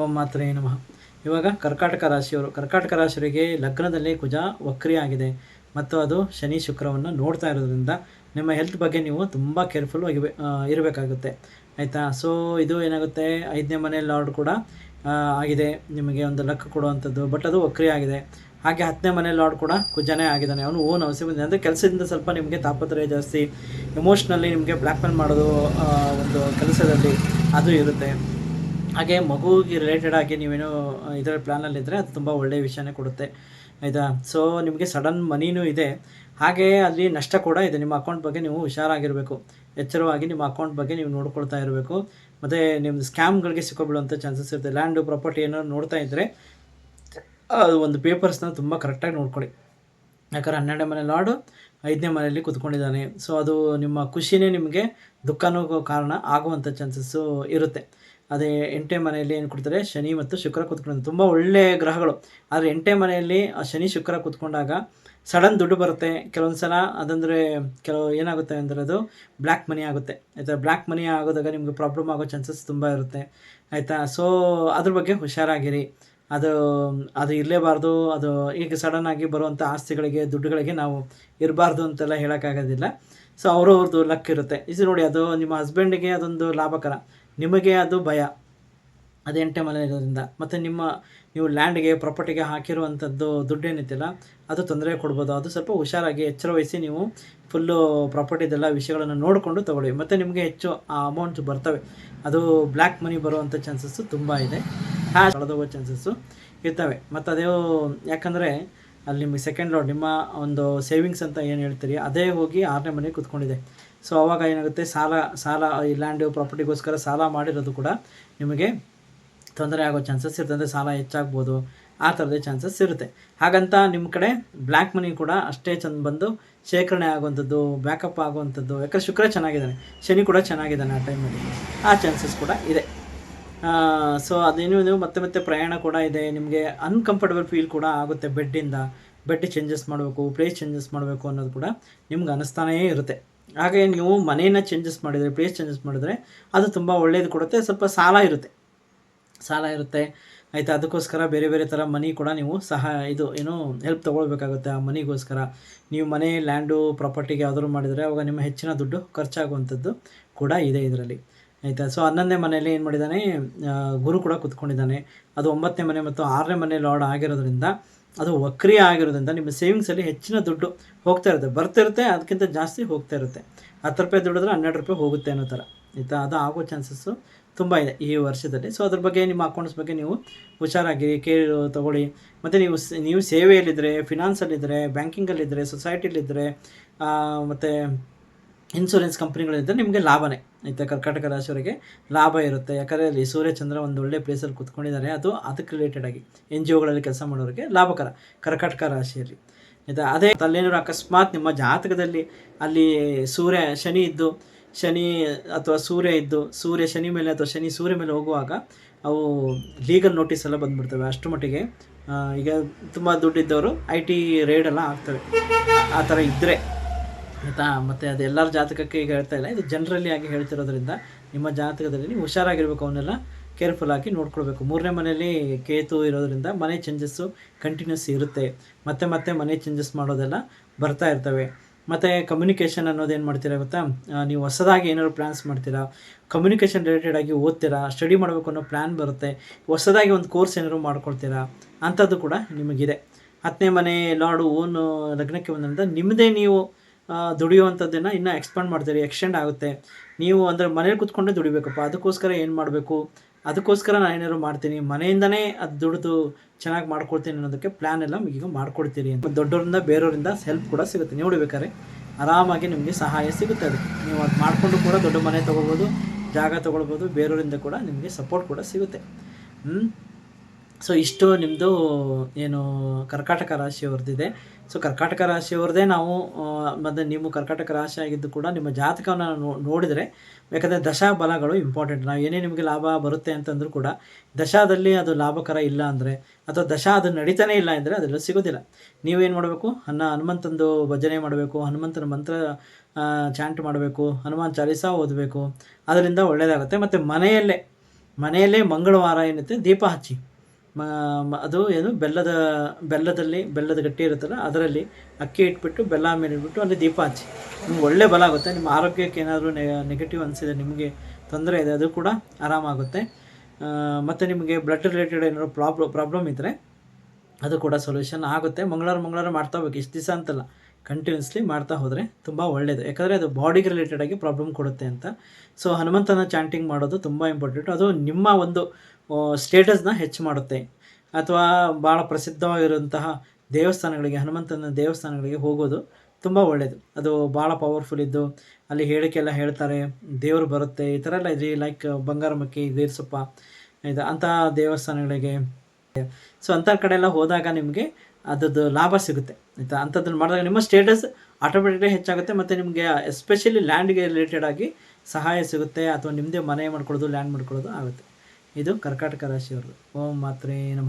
ಓಂ ಮಾತ್ರೇ ನಮಃ. ಇವಾಗ ಕರ್ಕಾಟಕ ರಾಶಿಯವರು, ಕರ್ಕಾಟಕ ರಾಶಿಯವರಿಗೆ ಲಗ್ನದಲ್ಲಿ ಕುಜ ವಕ್ರಿ ಆಗಿದೆ ಮತ್ತು ಅದು ಶನಿ ಶುಕ್ರವನ್ನು ನೋಡ್ತಾ ಇರೋದ್ರಿಂದ ನಿಮ್ಮ ಹೆಲ್ತ್ ಬಗ್ಗೆ ನೀವು ತುಂಬ ಕೇರ್ಫುಲ್ ಆಗಿ ಇರಬೇಕಾಗುತ್ತೆ. ಆಯಿತಾ? ಸೊ ಇದು ಏನಾಗುತ್ತೆ? ಐದನೇ ಮನೆ ಲಾರ್ಡ್ ಕೂಡ ಆಗಿದೆ. ನಿಮಗೆ ಒಂದು ಲಕ್ ಕೊಡುವಂಥದ್ದು ಬಟ್ ಅದು ವಕ್ರಿ ಆಗಿದೆ ಹಾಗೆ ಹತ್ತನೇ ಮನೆ ಲಾರ್ಡ್ ಕೂಡ ಕುಜನೇ ಆಗಿದ್ದಾನೆ. ಅವನು ಓನ್ ಅವಶ್ಯ ಬಂದಿದೆ ಅಂದರೆ ಕೆಲಸದಿಂದ ಸ್ವಲ್ಪ ನಿಮಗೆ ತಾಪತ್ರಯ ಜಾಸ್ತಿ ಎಮೋಷ್ನಲ್ಲಿ ನಿಮಗೆ ಬ್ಲ್ಯಾಕ್ಮೇಲ್ ಮಾಡೋದು ಒಂದು ಕೆಲಸದಲ್ಲಿ ಅದು ಇರುತ್ತೆ. ಹಾಗೆ ಮಗುವಿಗೆ ರಿಲೇಟೆಡ್ ಆಗಿ ನೀವೇನೋ ಇದರ ಪ್ಲ್ಯಾನಲ್ಲಿದ್ದರೆ ಅದು ತುಂಬ ಒಳ್ಳೆಯ ವಿಷಯನೇ ಕೊಡುತ್ತೆ. ಆಯಿತಾ? ಸೊ ನಿಮಗೆ ಸಡನ್ ಮನಿನೂ ಇದೆ. ಹಾಗೆ ಅಲ್ಲಿ ನಷ್ಟ ಕೂಡ ಇದೆ. ನಿಮ್ಮ ಅಕೌಂಟ್ ಬಗ್ಗೆ ನೀವು ಹುಷಾರಾಗಿರಬೇಕು. ಎಚ್ಚರವಾಗಿ ನಿಮ್ಮ ಅಕೌಂಟ್ ಬಗ್ಗೆ ನೀವು ನೋಡ್ಕೊಳ್ತಾ ಇರಬೇಕು. ಮತ್ತು ನಿಮ್ಮ ಸ್ಕ್ಯಾಮ್ಗಳಿಗೆ ಸಿಕ್ಕೋಬಿಡುವಂಥ ಚಾನ್ಸಸ್ ಇರುತ್ತೆ. ಲ್ಯಾಂಡು ಪ್ರಾಪರ್ಟಿ ಏನೋ ನೋಡ್ತಾ ಇದ್ದರೆ ಅದು ಒಂದು ಪೇಪರ್ಸ್ನ ತುಂಬ ಕರೆಕ್ಟಾಗಿ ನೋಡ್ಕೊಳ್ಳಿ. ಯಾಕಂದ್ರೆ ಹನ್ನೆರಡನೇ ಮನೆ ಲಾಡು ಐದನೇ ಮನೆಯಲ್ಲಿ ಕುತ್ಕೊಂಡಿದ್ದಾನೆ. ಸೊ ಅದು ನಿಮ್ಮ ಖುಷಿನೇ ನಿಮಗೆ ದುಃಖನೂ ಕಾರಣ ಆಗುವಂಥ ಚಾನ್ಸಸ್ಸು ಇರುತ್ತೆ. ಅದೇ ಎಂಟೆ ಮನೆಯಲ್ಲಿ ಏನು ಕೊಡ್ತಾರೆ? ಶನಿ ಮತ್ತು ಶುಕ್ರ ಕೂತ್ಕೊಂಡು ತುಂಬ ಒಳ್ಳೆಯ ಗ್ರಹಗಳು. ಆದರೆ ಎಂಟೆ ಮನೆಯಲ್ಲಿ ಆ ಶನಿ ಶುಕ್ರ ಕೂತ್ಕೊಂಡಾಗ ಸಡನ್ ದುಡ್ಡು ಬರುತ್ತೆ. ಕೆಲವೊಂದು ಸಲ ಅದಂದರೆ ಕೆಲವು ಏನಾಗುತ್ತೆ ಅಂದರೆ ಅದು ಬ್ಲ್ಯಾಕ್ ಮನಿ ಆಗುತ್ತೆ. ಆಯಿತಾ? ಬ್ಲ್ಯಾಕ್ ಮನಿ ಆಗೋದಾಗ ನಿಮಗೆ ಪ್ರಾಬ್ಲಮ್ ಆಗೋ ಚಾನ್ಸಸ್ ತುಂಬ ಇರುತ್ತೆ. ಆಯಿತಾ? ಸೊ, ಅದ್ರ ಬಗ್ಗೆ ಹುಷಾರಾಗಿರಿ. ಅದು ಅದು ಇರಲೇಬಾರ್ದು. ಅದು ಈಗ ಸಡನ್ನಾಗಿ ಬರುವಂಥ ಆಸ್ತಿಗಳಿಗೆ, ದುಡ್ಡುಗಳಿಗೆ ನಾವು ಇರಬಾರ್ದು ಅಂತೆಲ್ಲ ಹೇಳೋಕ್ಕಾಗೋದಿಲ್ಲ. ಸೊ ಅವ್ರವ್ರದ್ದು ಲಕ್ ಇರುತ್ತೆ. ಇದು ನೋಡಿ, ಅದು ನಿಮ್ಮ ಹಸ್ಬೆಂಡಿಗೆ ಅದೊಂದು ಲಾಭಕರ. ನಿಮಗೆ ಅದು ಭಯ. ಅದು ಎಂಟೆ ಮನೆ ಇರೋದ್ರಿಂದ. ಮತ್ತು ನಿಮ್ಮ, ನೀವು ಲ್ಯಾಂಡ್ಗೆ ಪ್ರಾಪರ್ಟಿಗೆ ಹಾಕಿರುವಂಥದ್ದು ದುಡ್ಡೇನಿತ್ತಿಲ್ಲ ಅದು ತೊಂದರೆ ಕೊಡ್ಬೋದು. ಅದು ಸ್ವಲ್ಪ ಹುಷಾರಾಗಿ ಎಚ್ಚರ ವಹಿಸಿ ನೀವು ಫುಲ್ಲು ಪ್ರಾಪರ್ಟಿದೆಲ್ಲ ವಿಷಯಗಳನ್ನು ನೋಡಿಕೊಂಡು ತೊಗೊಳ್ಳಿ. ಮತ್ತು ನಿಮಗೆ ಹೆಚ್ಚು ಆ ಅಮೌಂಟ್ಸ್ ಬರ್ತವೆ. ಅದು ಬ್ಲ್ಯಾಕ್ ಮನಿ ಬರುವಂಥ ಚಾನ್ಸಸ್ಸು ತುಂಬ ಇದೆ. ಹ್ಯಾಶ್ ಕಳೆದೋಗೋ ಚಾನ್ಸಸ್ಸು ಇರ್ತವೆ. ಮತ್ತು ಅದೇ ಯಾಕಂದರೆ, ಅಲ್ಲಿ ನಿಮಗೆ ಸೆಕೆಂಡ್ ಲೋಡ್ ನಿಮ್ಮ ಒಂದು ಸೇವಿಂಗ್ಸ್ ಅಂತ ಏನು ಹೇಳ್ತೀರಿ, ಅದೇ ಹೋಗಿ ಆರನೇ ಮನೆಗೆ ಕುತ್ಕೊಂಡಿದೆ. ಸೊ ಅವಾಗ ಏನಾಗುತ್ತೆ? ಸಾಲ ಸಾಲ, ಈ ಲ್ಯಾಂಡು ಪ್ರಾಪರ್ಟಿಗೋಸ್ಕರ ಸಾಲ ಮಾಡಿರೋದು ಕೂಡ ನಿಮಗೆ ತೊಂದರೆ ಆಗೋ ಚಾನ್ಸಸ್ ಇರುತ್ತೆ. ಅಂದರೆ ಸಾಲ ಹೆಚ್ಚಾಗ್ಬೋದು. ಆ ಥರದೇ ಚಾನ್ಸಸ್ ಇರುತ್ತೆ. ಹಾಗಂತ ನಿಮ್ಮ ಕಡೆ ಬ್ಲ್ಯಾಕ್ ಮನಿ ಕೂಡ ಅಷ್ಟೇ ಚಂದ ಬಂದು ಶೇಖರಣೆ ಆಗುವಂಥದ್ದು ಬ್ಯಾಕಪ್ ಆಗುವಂಥದ್ದು. ಯಾಕಂದ್ರೆ ಶುಕ್ರ ಚೆನ್ನಾಗಿದ್ದಾನೆ. ಶನಿ ಕೂಡ ಚೆನ್ನಾಗಿದ್ದಾನೆ ಆ ಟೈಮಲ್ಲಿ ಆ ಚಾನ್ಸಸ್ ಕೂಡ ಇದೆ. ಸೊ ಅದೇನು ನೀವು ಮತ್ತೆ ಮತ್ತೆ ಪ್ರಯಾಣ ಕೂಡ ಇದೆ. ನಿಮಗೆ ಅನ್ಕಂಫರ್ಟಬಲ್ ಫೀಲ್ ಕೂಡ ಆಗುತ್ತೆ ಬೆಡ್ಡಿಂದ ಬೆಡ್ ಚೇಂಜಸ್ ಮಾಡಬೇಕು ಪ್ಲೇಸ್ ಚೇಂಜಸ್ ಮಾಡಬೇಕು ಅನ್ನೋದು ಕೂಡ ನಿಮ್ಗೆ ಅನಿಸ್ತಾನೇ ಇರುತ್ತೆ. ಹಾಗೆ ನೀವು ಮನೆಯನ್ನು ಚೇಂಜಸ್ ಮಾಡಿದರೆ ಪ್ಲೇಸ್ ಚೇಂಜಸ್ ಮಾಡಿದರೆ ಅದು ತುಂಬ ಒಳ್ಳೆಯದು ಕೊಡುತ್ತೆ. ಸ್ವಲ್ಪ ಸಾಲ ಇರುತ್ತೆ. ಸಾಲ ಇರುತ್ತೆ. ಆಯಿತಾ? ಅದಕ್ಕೋಸ್ಕರ ಬೇರೆ ಬೇರೆ ಥರ ಮನಿ ಕೂಡ ನೀವು ಸಹ ಇದು ಏನು ಹೆಲ್ಪ್ ತೊಗೊಳ್ಬೇಕಾಗುತ್ತೆ ಆ ಮನಿಗೋಸ್ಕರ. ನೀವು ಮನೆ ಲ್ಯಾಂಡು ಪ್ರಾಪರ್ಟಿಗೆ ಯಾವ್ದಾದ್ರು ಮಾಡಿದರೆ ಅವಾಗ ನಿಮ್ಮ ಹೆಚ್ಚಿನ ದುಡ್ಡು ಖರ್ಚಾಗುವಂಥದ್ದು ಕೂಡ ಇದೆ ಇದರಲ್ಲಿ. ಆಯಿತಾ? ಸೊ ಹನ್ನೊಂದನೇ ಮನೆಯಲ್ಲಿ ಏನು ಮಾಡಿದ್ದಾನೆ ಗುರು ಕೂಡ ಕುತ್ಕೊಂಡಿದ್ದಾನೆ. ಅದು ಒಂಬತ್ತನೇ ಮನೆ ಮತ್ತು ಆರನೇ ಮನೆ ಲಾರ್ಡ್ ಆಗಿರೋದ್ರಿಂದ ಅದು ವಕ್ರಿಯ ಆಗಿರೋದ್ರಿಂದ ನಿಮ್ಮ ಸೇವಿಂಗ್ಸಲ್ಲಿ ಹೆಚ್ಚಿನ ದುಡ್ಡು ಹೋಗ್ತಾ ಇರುತ್ತೆ. ಬರ್ತಿರುತ್ತೆ ಅದಕ್ಕಿಂತ ಜಾಸ್ತಿ ಹೋಗ್ತಾ ಇರುತ್ತೆ. ಹತ್ತು ರೂಪಾಯಿ ದುಡಿದ್ರೆ ಹನ್ನೆರಡು ರೂಪಾಯಿ ಹೋಗುತ್ತೆ ಅನ್ನೋ ಥರ. ಆಯಿತಾ ಅದು ಆಗೋ ಚಾನ್ಸಸ್ಸು ತುಂಬ ಇದೆ ಈ ವರ್ಷದಲ್ಲಿ. ಸೊ ಅದ್ರ ಬಗ್ಗೆ ನಿಮ್ಮ ಅಕೌಂಟ್ಸ್ ಬಗ್ಗೆ ನೀವು ಹುಷಾರಾಗಿ ಕೇರ್ ತೊಗೊಳ್ಳಿ. ಮತ್ತು ನೀವು ನೀವು ಸೇವೆಯಲ್ಲಿದ್ದರೆ ಫಿನಾನ್ಸಲ್ಲಿದ್ದರೆ ಬ್ಯಾಂಕಿಂಗಲ್ಲಿದ್ದರೆ ಸೊಸೈಟಿಲಿದ್ದರೆ ಮತ್ತು ಇನ್ಶೂರೆನ್ಸ್ ಕಂಪ್ನಿಗಳಿದ್ದರೆ ನಿಮಗೆ ಲಾಭನೇ. ಆಯಿತಾ? ಕರ್ನಾಟಕ ರಾಶಿಯವರಿಗೆ ಲಾಭ ಇರುತ್ತೆ. ಯಾಕಂದರೆ ಅಲ್ಲಿ ಸೂರ್ಯಚಂದ್ರ ಒಂದು ಒಳ್ಳೆ ಪ್ಲೇಸಲ್ಲಿ ಕುತ್ಕೊಂಡಿದ್ದಾರೆ ಅದು ಅದಕ್ಕೆ ರಿಲೇಟೆಡ್ ಆಗಿ ಎನ್ ಜಿ ಒಗಳಲ್ಲಿ ಕೆಲಸ ಮಾಡೋರಿಗೆ ಲಾಭಕರ ಕರ್ಕಾಟಕ ರಾಶಿಯಲ್ಲಿ. ಆಯಿತಾ? ಅದೇ ಅಲ್ಲೇನಾದ್ರು ಅಕಸ್ಮಾತ್ ನಿಮ್ಮ ಜಾತಕದಲ್ಲಿ ಅಲ್ಲಿ ಸೂರ್ಯ, ಶನಿ ಇದ್ದು, ಶನಿ ಅಥವಾ ಸೂರ್ಯ ಇದ್ದು, ಸೂರ್ಯ ಶನಿ ಮೇಲೆ ಅಥವಾ ಶನಿ ಸೂರ್ಯ ಮೇಲೆ ಹೋಗುವಾಗ ಅವು ಲೀಗಲ್ ನೋಟಿಸ್ ಎಲ್ಲ ಬಂದುಬಿಡ್ತವೆ. ಅಷ್ಟು ಮಟ್ಟಿಗೆ ಈಗ ತುಂಬ ದುಡ್ಡಿದ್ದವರು ಐ ಟಿ ರೇಡೆಲ್ಲ ಆಗ್ತವೆ ಆ ಥರ ಇದ್ದರೆ ಆಯಿತಾ? ಮತ್ತೆ ಅದು ಜಾತಕಕ್ಕೆ ಈಗ ಹೇಳ್ತಾ ಇಲ್ಲ. ಇದು ಜನರಲಿ ಆಗಿ ಹೇಳ್ತಿರೋದ್ರಿಂದ ನಿಮ್ಮ ಜಾತಕದಲ್ಲಿ ನೀವು ಹುಷಾರಾಗಿರ್ಬೇಕು, ಅವನ್ನೆಲ್ಲ ಕೇರ್ಫುಲ್ ಆಗಿ ನೋಡ್ಕೊಳ್ಬೇಕು. ಮೂರನೇ ಮನೆಯಲ್ಲಿ ಕೇತು ಇರೋದ್ರಿಂದ ಮನೆ ಚೇಂಜಸ್ಸು ಕಂಟಿನ್ಯೂಸ್ ಇರುತ್ತೆ. ಮತ್ತೆ ಮತ್ತೆ ಮನೆ ಚೇಂಜಸ್ ಮಾಡೋದೆಲ್ಲ ಬರ್ತಾ ಇರ್ತವೆ. ಮತ್ತು ಕಮ್ಯುನಿಕೇಷನ್ ಅನ್ನೋದು ಏನು ಮಾಡ್ತೀರಾ ಗೊತ್ತಾ? ನೀವು ಹೊಸದಾಗಿ ಏನಾದ್ರು ಪ್ಲ್ಯಾನ್ಸ್ ಮಾಡ್ತೀರಾ? ಕಮ್ಯುನಿಕೇಷನ್ ರಿಲೇಟೆಡ್ ಆಗಿ ಓದ್ತೀರಾ? ಸ್ಟಡಿ ಮಾಡಬೇಕು ಅನ್ನೋ ಪ್ಲ್ಯಾನ್ ಬರುತ್ತೆ. ಹೊಸದಾಗಿ ಒಂದು ಕೋರ್ಸ್ ಏನಾದ್ರು ಮಾಡ್ಕೊಳ್ತೀರಾ? ಅಂಥದ್ದು ಕೂಡ ನಿಮಗಿದೆ. ಹತ್ತನೇ ಮನೆ, ಲಾಡು, ಓನು ಲಗ್ನಕ್ಕೆ ಬಂದ್ರಿಂದ ನಿಮ್ಮದೇ ನೀವು ದುಡಿಯುವಂಥದ್ದನ್ನು ಇನ್ನೂ ಎಕ್ಸ್ಪಾಂಡ್ ಮಾಡ್ತೀರಿ ಎಕ್ಸ್ಟೆಂಡ್ ಆಗುತ್ತೆ. ನೀವು ಅಂದರೆ ಮನೇಲಿ ಕುತ್ಕೊಂಡೇ ದುಡಿಬೇಕಪ್ಪ. ಅದಕ್ಕೋಸ್ಕರ ಏನು ಮಾಡಬೇಕು? ಅದಕ್ಕೋಸ್ಕರ ನಾನು ಏನಾದ್ರು ಮಾಡ್ತೀನಿ. ಮನೆಯಿಂದನೇ ಅದು ದುಡಿದು ಚೆನ್ನಾಗಿ ಮಾಡ್ಕೊಡ್ತೀನಿ ಅನ್ನೋದಕ್ಕೆ ಪ್ಲ್ಯಾನ್ ಎಲ್ಲ ಈಗ ಮಾಡ್ಕೊಡ್ತೀರಿ ದೊಡ್ಡವರಿಂದ ಬೇರೆಯವರಿಂದ ಹೆಲ್ಪ್ ಕೂಡ ಸಿಗುತ್ತೆ. ನೀವು ಬೇಕಾದ್ರೆ ಆರಾಮಾಗಿ ನಿಮಗೆ ಸಹಾಯ ಸಿಗುತ್ತೆ ಅದಕ್ಕೆ ನೀವು ಅದು ಮಾಡಿಕೊಂಡು ಕೂಡ ದೊಡ್ಡ ಮನೆ ತೊಗೋಬೋದು ಜಾಗ ತೊಗೊಳ್ಬೋದು ಬೇರೆಯವರಿಂದ ಕೂಡ ನಿಮಗೆ ಸಪೋರ್ಟ್ ಕೂಡ ಸಿಗುತ್ತೆ. ಹ್ಞೂ ಸೊ ಇಷ್ಟು ನಿಮ್ಮದು ಏನು, ಕರ್ಕಾಟಕ ರಾಶಿಯವ್ರದ್ದಿದೆ. ಸೊ ಕರ್ಕಾಟಕ ರಾಶಿಯವ್ರದ್ದೇ ನಾವು ಮತ್ತು ನೀವು ಕರ್ಕಾಟಕ ರಾಶಿ ಆಗಿದ್ದು ಕೂಡ ನಿಮ್ಮ ಜಾತಕವನ್ನು ನೋ- ನೋಡಿದರೆ ಯಾಕಂದರೆ ದಶಾ ಬಲಗಳು ಇಂಪಾರ್ಟೆಂಟ್ ನಾವು ಏನೇ ನಿಮಗೆ ಲಾಭ ಬರುತ್ತೆ ಅಂತಂದರೂ ಕೂಡ, ದಶಾದಲ್ಲಿ ಅದು ಲಾಭಕರ ಇಲ್ಲ ಅಂದರೆ, ಅಥವಾ ದಶಾ ಅದು ನಡೀತಾನೇ ಇಲ್ಲ ಅಂದರೆ ಅದೆಲ್ಲ ಸಿಗೋದಿಲ್ಲ. ನೀವೇನು ಮಾಡಬೇಕು? ಅನ್ನ, ಹನುಮಂತಂದು ಭಜನೆ ಮಾಡಬೇಕು, ಹನುಮಂತನ ಮಂತ್ರ ಚಾಂಟ್ ಮಾಡಬೇಕು, ಹನುಮಾನ್ ಚಾಲೀಸ ಓದಬೇಕು, ಅದರಿಂದ ಒಳ್ಳೆಯದಾಗುತ್ತೆ ಮತ್ತು ಮನೆಯಲ್ಲೇ ಮನೆಯಲ್ಲೇ ಮಂಗಳವಾರ ಏನಿರುತ್ತೆ ದೀಪ ಹಚ್ಚಿ. ಮ ಅದು ಏನು, ಬೆಲ್ಲದ, ಬೆಲ್ಲದಲ್ಲಿ ಬೆಲ್ಲದ ಗಟ್ಟಿ ಇರುತ್ತಲ್ಲ, ಅದರಲ್ಲಿ ಅಕ್ಕಿ ಇಟ್ಬಿಟ್ಟು, ಬೆಲ್ಲ ಮೇಲೆ ಇಟ್ಬಿಟ್ಟು, ಅಲ್ಲಿ ದೀಪ ಹಚ್ಚಿ. ನಿಮ್ಗೆ ಒಳ್ಳೆ ಬಲ ಆಗುತ್ತೆ. ನಿಮ್ಮ ಆರೋಗ್ಯಕ್ಕೆ ಏನಾದರೂ ನೆಗೆಟಿವ್ ಅನಿಸಿದೆ ನಿಮಗೆ ತೊಂದರೆ ಇದೆ, ಅದು ಕೂಡ ಆರಾಮಾಗುತ್ತೆ. ಮತ್ತು ನಿಮಗೆ ಬ್ಲಡ್ ರಿಲೇಟೆಡ್ ಏನಾದ್ರು ಪ್ರಾಬ್ಲಮ್ ಪ್ರಾಬ್ಲಮ್ ಇದ್ದರೆ ಅದು ಕೂಡ ಸೊಲ್ಯೂಷನ್ ಆಗುತ್ತೆ. ಮಂಗಳವಾರ ಮಂಗಳವಾರ ಮಾಡ್ತಾ ಹೋಗ್ಬೇಕು. ಇಷ್ಟು ದಿವಸ ಅಂತಲ್ಲ. ಕಂಟಿನ್ಯೂಸ್ಲಿ ಮಾಡ್ತಾ ಹೋದರೆ ತುಂಬ ಒಳ್ಳೆಯದು ಯಾಕಂದರೆ ಅದು ಬಾಡಿಗೆ ರಿಲೇಟೆಡ್ ಆಗಿ ಪ್ರಾಬ್ಲಮ್ ಕೊಡುತ್ತೆ ಅಂತ. ಸೊ ಹನುಮಂತನ ಚಾಂಟಿಂಗ್ ಮಾಡೋದು ತುಂಬ ಇಂಪಾರ್ಟೆಂಟ್ ಅದು ನಿಮ್ಮ ಒಂದು ಸ್ಟೇಟಸ್ನ ಹೆಚ್ಚು ಮಾಡುತ್ತೆ. ಅಥವಾ ಭಾಳ ಪ್ರಸಿದ್ಧವಾಗಿರುವಂತಹ ದೇವಸ್ಥಾನಗಳಿಗೆ, ಹನುಮಂತನ ದೇವಸ್ಥಾನಗಳಿಗೆ ಹೋಗೋದು ತುಂಬ ಒಳ್ಳೆಯದು ಅದು ಭಾಳ ಪವರ್ಫುಲ್ ಇದ್ದು, ಅಲ್ಲಿ ಹೇಳಿಕೆ ಎಲ್ಲ ಹೇಳ್ತಾರೆ, ದೇವರು ಬರುತ್ತೆ, ಈ ಥರ ಎಲ್ಲ ಇದೆ ಲೈಕ್ ಬಂಗಾರಮಕ್ಕಿ ಗೇರ್ಸಪ್ಪ ಇದು ಅಂತಹ ದೇವಸ್ಥಾನಗಳಿಗೆ. ಸೊ ಅಂಥ ಕಡೆ ಎಲ್ಲ ಹೋದಾಗ ನಿಮಗೆ ಅದ್ರದ್ದು ಲಾಭ ಸಿಗುತ್ತೆ, ಆಯಿತಾ? ಅಂಥದ್ದನ್ನು ಮಾಡಿದಾಗ ನಿಮ್ಮ ಸ್ಟೇಟಸ್ ಆಟೋಮೆಟಿಕ್ಲಿ ಹೆಚ್ಚಾಗುತ್ತೆ ಮತ್ತು ನಿಮಗೆ ಎಸ್ಪೆಷಲಿ ಲ್ಯಾಂಡ್ಗೆ ರಿಲೇಟೆಡ್ ಆಗಿ ಸಹಾಯ ಸಿಗುತ್ತೆ ಅಥವಾ ನಿಮ್ಮದೇ ಮನೆ ಮಾಡ್ಕೊಳ್ಳೋದು ಲ್ಯಾಂಡ್ ಮಾಡ್ಕೊಳ್ಳೋದು ಆಗುತ್ತೆ. ಇದು ಕರ್ಕಾಟಕ ರಾಶಿಯವ್ರದ್ದು. ಓಂ ಮಾತ್ರೆ ನಮಃ.